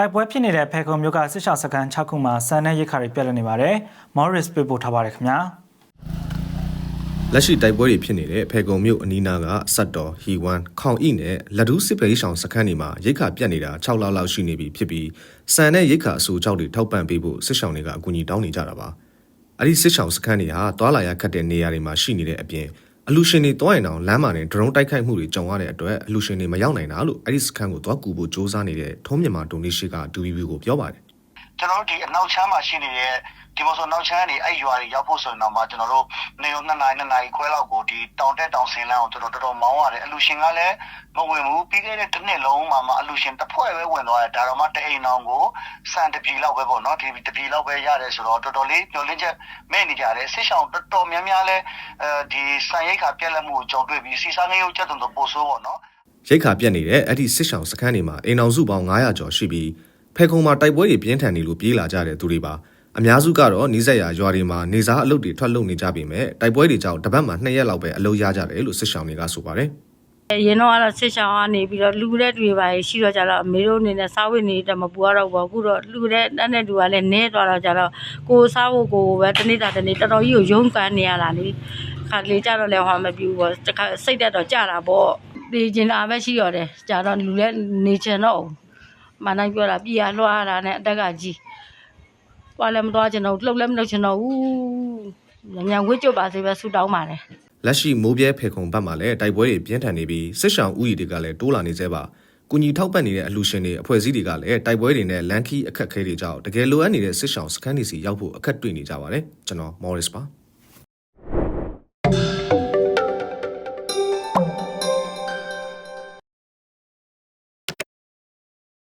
တိုက်ပွဲဖြစ်နေတဲ့ဖဲခုံမြို့ကစစ်ရှောင်းစခန်း6ခုမှာစံနဲ့ရိတ်ခါတွေပြက်လက်နေပါတယ်။ Morris ပေးပို့ထားပါတယ်ခင်ဗျာ။လက်ရှိတိုက်ပွဲတွေဖြစ်နေတဲ့ဖေကုံမြို့အနီးနားကစတ်တော်ဟီဝမ်ခေါင်ဣနဲ့လက်ဒူးစစ်ပေးဆောင်စခန်းတွေမှာရိတ်ခါပြတ်နေတာ6လလောက်ရှိနေပြီဖြစ်ပြီးစံနဲ့ရိတ်ခါအဆိုကြောက်တွေထောက်ပံ့ပေးဖို့စစ်ဆောင်တွေကအကူအညီတောင်းနေကြတာပါအဲ့ဒီစစ်ဆောင်စခန်းတွေဟာတွာလာရခတ်တဲ့နေရာတွေမှာရှိနေတဲ့အပြင် အလူရှင်တွေတွားရင်အောင်လမ်းမှာနဲ့ဒရုန်းတိုက်ခိုက်မှုတွေကြုံရတဲ့အတွက်အလူရှင်တွေမရောက်နိုင်တာလို့အဲ့ဒီစခန်းကိုတွားကူဖို့စ조사နေတဲ့ထုံးမြန်မာဒိုနေရှိက DVB ကိုပြောပါတယ်ကျွန်တော်တို့ဒီအနောက်ချမ်းမှာရှိနေတဲ့ ဒီမို့ဆိုနောက်ချမ်းကနေအဲ့ရွာတွေရောက်ဖို့ဆိုရင်တော့မှကျွန်တော်တို့နေုံနှစ်နာရီနှစ်နာရီခွဲလောက်ကိုဒီတောင်တက်တောင်ဆင်းလန်းကိုကျွန်တော်တော်တော်မောင်းရတယ်အလူရှင်ကလည်းမဝင်ဘူးပြီးခဲ့တဲ့တစ်နှစ်လုံးမှာမှအလူရှင်တစ်ဖွဲ့ပဲဝင်သွားတယ်ဒါတော့မှတအိမ်အောင်ကိုစံတပြီလောက်ပဲပေါ့နော်ဒီတပြီလောက်ပဲရတယ်ဆိုတော့တော်တော်လေးမျောလင်းချက်မဲ့နေကြတယ်ဆစ်ဆောင်တော်တော်များများလဲအဲဒီစံရိတ်ခါပြက်လက်မှုကိုကြုံတွေ့ပြီးစီစားငရုတ်ချက်တုံတော့ပို့ဆိုးပေါ့နော်ရိတ်ခါပြတ်နေတဲ့အဲ့ဒီစစ်ဆောင်စခန်းတွေမှာအိမ်အောင်စုပေါင်း900ကျော်ရှိပြီးဖေခုံမှာတိုက်ပွဲတွေပြင်းထန်နေလို့ပြေးလာကြတဲ့သူတွေပါ အများစုကတော့နီးစက်ရရွာတွေမှာနေစားအလုပ်တွေထွက်လုပ်နေကြပြီမဲ့တိုက်ပွဲတွေကြောင့်တပတ်မှာ2ရက်လောက်ပဲအလုပ်ရကြတယ်လို့စစ်ဆောင်တွေကဆိုပါတယ်ရင်တော့ကတော့ဆစ်ဆောင်ကနေပြီးတော့လူတဲ့တွေပါရှိတော့ကြတော့အမေတို့အနေနဲ့စားဝတ်နေတဲ့မပူရတော့ဘူးအခုတော့လူတဲ့တက်တဲ့လူကလည်းနဲသွားတော့ကြတော့ကိုစားဖို့ကိုပဲတနေ့တာတနေ့တော်တော်ကြီးကိုရုန်းကန်နေရတာလေခါလေကြတော့လည်းဟောမပြူပေါ့တခါစိတ်တက်တော့ကြတာပေါ့ဒီကျင်လာပဲရှိရတယ်ကြတော့လူလည်းနေချင်တော့မနိုင်ပြောတာပြည်ရလွှားတာနဲ့အတက်ကကြီး သွားလည်းမသွားချင်တော့လှုပ်လည်းမလှုပ်ချင်တော့ဘူးညံဝစ်ကြပါစေပဲဆူတောင်းပါတယ်လက်ရှိမိုးပြဲဖေခုံဘက်မှာလည်းတိုက်ပွဲတွေပြင်းထန်နေပြီးစစ်ဆောင်ဥယျာဉ်တွေကလည်းတိုးလာနေသေးပါကူညီထောက်ပံ့နေတဲ့အလှူရှင်တွေအဖွဲ့အစည်းတွေကလည်းတိုက်ပွဲတွေနဲ့လန်ခီအခက်အခဲတွေကြောင့်တကယ်လိုအပ်နေတဲ့စစ်ဆောင်စခန်းတွေစီရောက်ဖို့အခက်တွေ့နေကြပါတယ်ကျွန်တော် Morris ပါ